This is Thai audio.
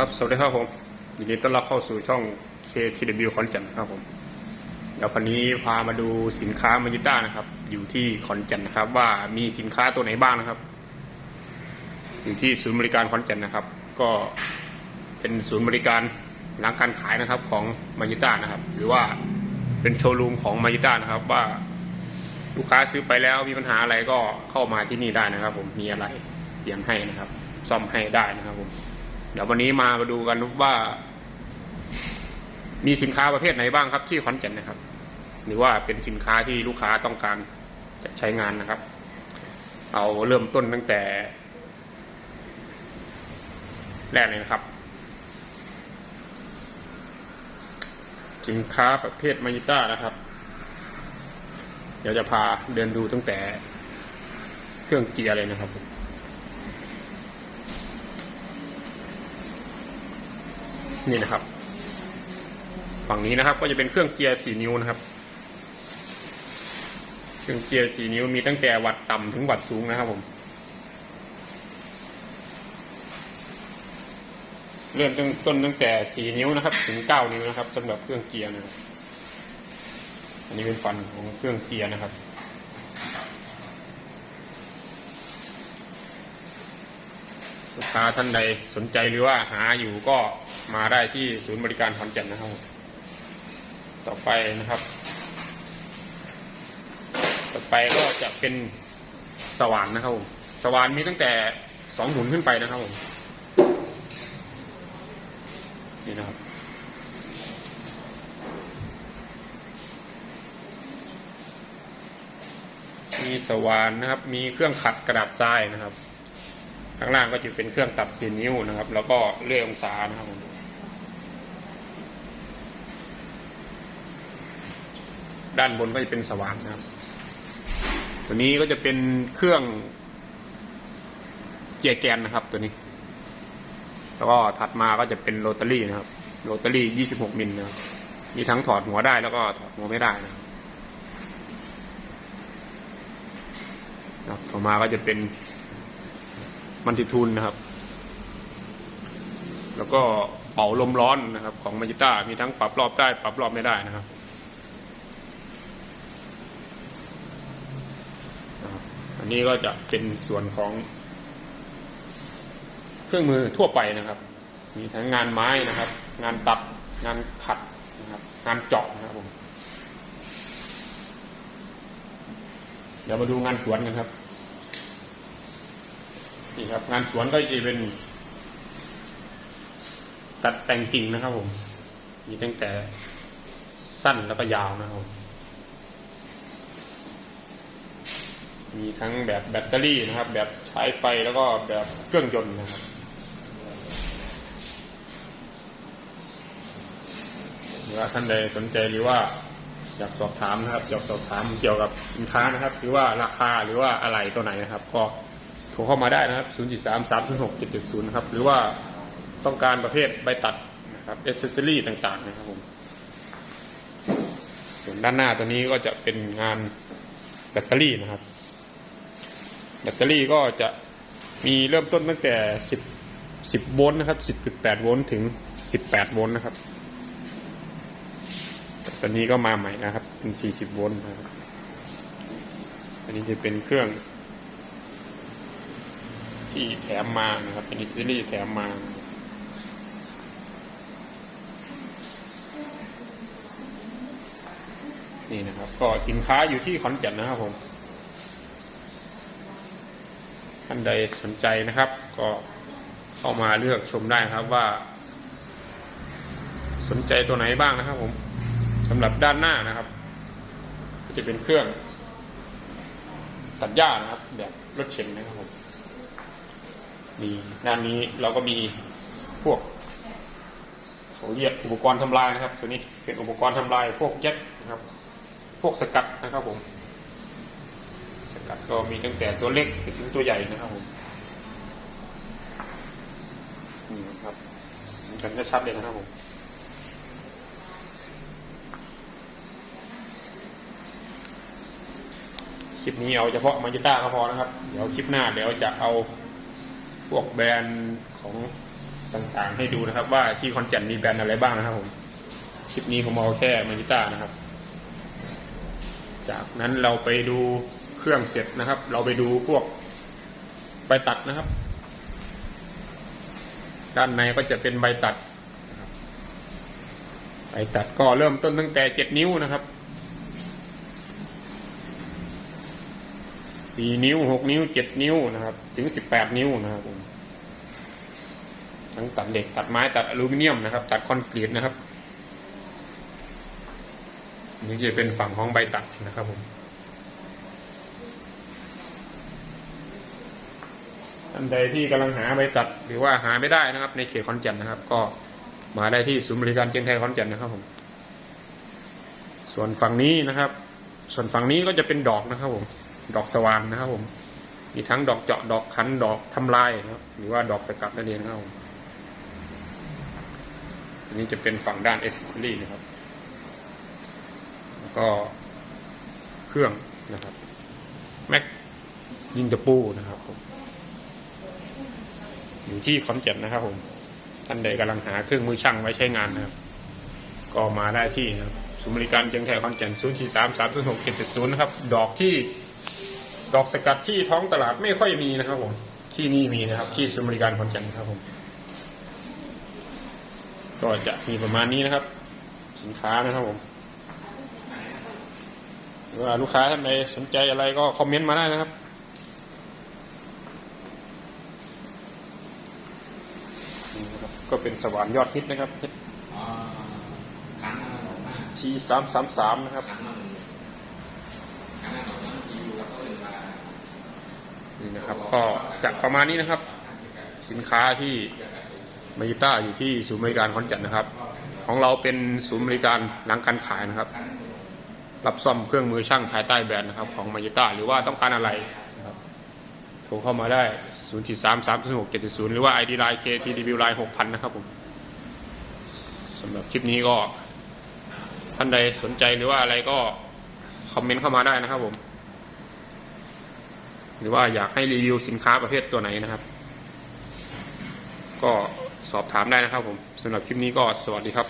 ครับสวัสดีครับผมยินดีต้อนรับเข้าสู่ช่อง KTW ขอนแก่นครับผมเดี๋ยววันนี้พามาดูสินค้ามายิต้านะครับ อยู่ที่ขอนแก่นนะครับ ว่ามีสินค้าตัวไหนบ้างนะครับ อยู่ที่ศูนย์บริการขอนแก่นนะครับ ก็เป็นศูนย์บริการหลังการขายนะครับของมายิต้านะครับ หรือว่าเป็นโชว์รูมของมายิต้านะครับ ว่าลูกค้าซื้อไปแล้วมีปัญหาอะไรก็เข้ามาที่นี่ได้นะครับ ผมมีอะไรเปลี่ยนให้นะครับ ซ่อมให้ได้นะครับผม เดี๋ยววันนี้มามาดูกันว่า มีสินค้าประเภทไหนบ้างครับ ที่ขอนแก่นนะครับ หรือว่าเป็นสินค้าที่ลูกค้าต้องการจะใช้งานนะครับ เอาเริ่มต้นตั้งแต่ แรกเลยนะครับ สินค้าประเภทมายิต้านะครับ เดี๋ยวจะพาเดินดูตั้งแต่เครื่องเกียร์เลยนะครับผม นี่นะครับ ฝั่งนี้นะครับ ก็จะเป็นเครื่องเกียร์สี่นิ้วนะครับ เครื่องเกียร์สี่นิ้วมีตั้งแต่วัดต่ำถึงวัดสูงนะครับ ผม เริ่มต้นต้นตั้งแต่สี่นิ้วนะครับ ถึงเก้านิ้วนะครับสำหรับเครื่องเกียร์นะครับอันนี้เป็นฟันของเครื่องเกียร์นะครับ ลูกค้าท่านใดสนใจหรือว่าหาอยู่ก็มาได้ที่ศูนย์บริการขอนแก่นนะครับ ต่อไปนะครับ ต่อไปก็จะเป็นสว่านนะครับผมสว่านมีตั้งแต่สองหนุนขึ้นไปนะครับผมนี่นะครับมีสว่านนะครับ มีเครื่องขัดกระดาษทรายนะครับ ข้างล่างก็จะเป็นเครื่องตัดสีนิ้วนะครับ แล้วก็เลื่อยองศานะครับด้านบนก็จะเป็นสว่านนะครับ ตัวนี้ก็จะเป็นเครื่องเจียแกนนะครับ ตัวนี้ แล้วก็ถัดมาก็จะเป็นโรตารี่นะครับ โรตารี่ 26 มิลนะครับ มีทั้งถอดหัวได้แล้วก็ถอดหัวไม่ได้นะครับครับต่อมาก็จะเป็น มันติทูนนะครับ แล้วก็เป่าลมร้อนนะครับ ของมาจิต้ามีทั้งปรับรอบได้ ปรับรอบไม่ได้นะครับนะครับอันนี้ก็จะเป็นส่วนของ เครื่องมือทั่วไปนะครับ มีทั้งงานไม้นะครับ งานตัดงานขัดนะครับ งานเจาะนะครับผมเดี๋ยวมาดูงานสวนกันครับ นี่ครับ งานสวนก็จะเป็น ตัดแต่งกิ่งนะครับ ผม มีตั้งแต่สั้นแล้วก็ยาวนะครับมมีทั้งแบบแบตเตอรี่นะครับ แบบใช้ไฟแล้วก็แบบเครื่องยนต์นะครับหรือว่าท่านใดสนใจหรือว่าอยากสอบถามนะครับ อยากสอบถามเกี่ยวกับสินค้านะครับ หรือว่าราคาหรือว่าอะไรตัวไหนนะครับ ก็ โทรเข้ามาได้นะครับ0 3 3 0 6 7 7 0นะครับ หรือว่าต้องการประเภทใบตัดนะครับเอเซสซอรี่ต่างๆนะครับผม ส่วนด้านหน้าตัวนี้ก็จะเป็นงานแบตเตอรี่นะครับ แบตเตอรี่ก็จะมีเริ่มต้นตั้งแต่ 10 10 โวลต์นะครับ 10.8 โวลต์ถึง 18 โวลต์นะครับตอนนี้ก็มาใหม่นะครับ เป็น 40 โวลต์นะครับ อันนี้จะเป็นเครื่อง ที่แถมมานะครับ เป็นอิสซีแถมมานี่นะครับ ก็สินค้าอยู่ที่ขอนแก่นนะครับผมท่านใดสนใจนะครับ ก็เข้ามาเลือกชมได้ครับว่า สนใจตัวไหนบ้างนะครับผมสำหรับด้านหน้านะครับจะเป็นเครื่อง ตัดหญ้านะครับ แบบรถเข็นนะครับผม มีด้านนี้เราก็มีพวกเขาเรียกอุปกรณ์ทำลายนะครับ ตัวนี้เป็นอุปกรณ์ทำลายพวกแจ็คนะครับ พวกสกัดนะครับผม สกัดก็มีตั้งแต่ตัวเล็กไปถึงตัวใหญ่นะครับผมนี่ครับมันกันชัดเลยนะครับผมคลิปนี้เอาเฉพาะมาจิต้าก็พอนะครับ เดี๋ยวคลิปหน้าเดี๋ยวจะเอา พวกแบรนด์ของต่างๆ ให้ดูนะครับ ว่าที่คอนแก่นมีแบรนด์อะไรบ้างนะครับผมคลิปนี้ผมเอาแค่มาจิต้านะครับ จากนั้นเราไปดูเครื่องเสร็จนะครับ เราไปดูพวกใบตัดนะครับ ด้านในก็จะเป็นใบตัดใบตัดก็เริ่มต้นตั้งแต่เจ็ดนิ้วนะครับ สี่นิ้วหกนิ้วเจ็ดนิ้วนะครับ ถึงสิบแปดนิ้วนะครับผมทั้งตัดเหล็กตัดไม้ตัดอลูมิเนียมนะครับ ตัดคอนกรีตนะครับนี่จะเป็นฝั่งของใบตัดนะครับผมท่านใดที่กำลังหาใบตัดหรือว่าหาไม่ได้นะครับ ในเขตขอนแก่นนะครับ ก็มาได้ที่ศูนย์บริการเชียงไทยขอนแก่นนะครับผม ส่วนฝั่งนี้นะครับ ส่วนฝั่งนี้ก็จะเป็นดอกนะครับผม ดอกสวานนะครับผม มีทั้งดอกเจาะดอกคันดอกทำลายนะครับหรือว่าดอกสกัดนั่นเองนะครับผมอันนี้จะเป็นฝั่งด้านเอสเซอรี่นะครับ แล้วก็เครื่องนะครับแม็กยิงตะปูนะครับผมอยู่ที่ขอนแก่นนะครับผม ท่านใดกำลังหาเครื่องมือช่างไว้ใช้งานนะครับ ก็มาได้ที่นะครับศูนย์บริการเชียงไทยขอนแก่น0 4 3 3 0 6 7 7 0นะครับ ดอกที่ ดอกสกัดที่ท้องตลาดไม่ค่อยมีนะครับผมที่นี่มีนะครับ ที่ศูนย์บริการขอนแก่นครับผมก็จะมีประมาณนี้นะครับ สินค้านะครับผมหรือว่าลูกค้าท่านใดสนใจอะไรก็คอมเมนต์มาได้นะครับนี่นะครับก็เป็นสว่านยอดฮิตนะครับอ๋อขันอันนั้นออกมาทีสามสามสามนะครับ ขันมันขันอันนั้นออกมาที่อยู่แล้วก็เลยมา นี่นะครับก็จะประมาณนี้นะครับ สินค้าที่มายิต้าอยู่ที่ศูนย์บริการขอนแก่นะครับ ของเราเป็นศูนย์บริการหลังการขายนะครับ รับซ่อมเครื่องมือช่างภายใต้แบรนด์นะครับ ของมายิต้าหรือว่าต้องการอะไรนะครับโทรเข้ามาได้ 0 4 3 3 0 6 7 0 หรือว่า ID Line KTW Line 6,000 นะครับผมสำหรับคลิปนี้ก็ท่านใดสนใจหรือว่าอะไรก็คอมเมนต์เข้ามาได้นะครับผม หรือว่าอยากให้รีวิวสินค้าประเภทตัวไหนนะครับ ก็สอบถามได้นะครับผมสำหรับคลิปนี้ก็สวัสดีครับ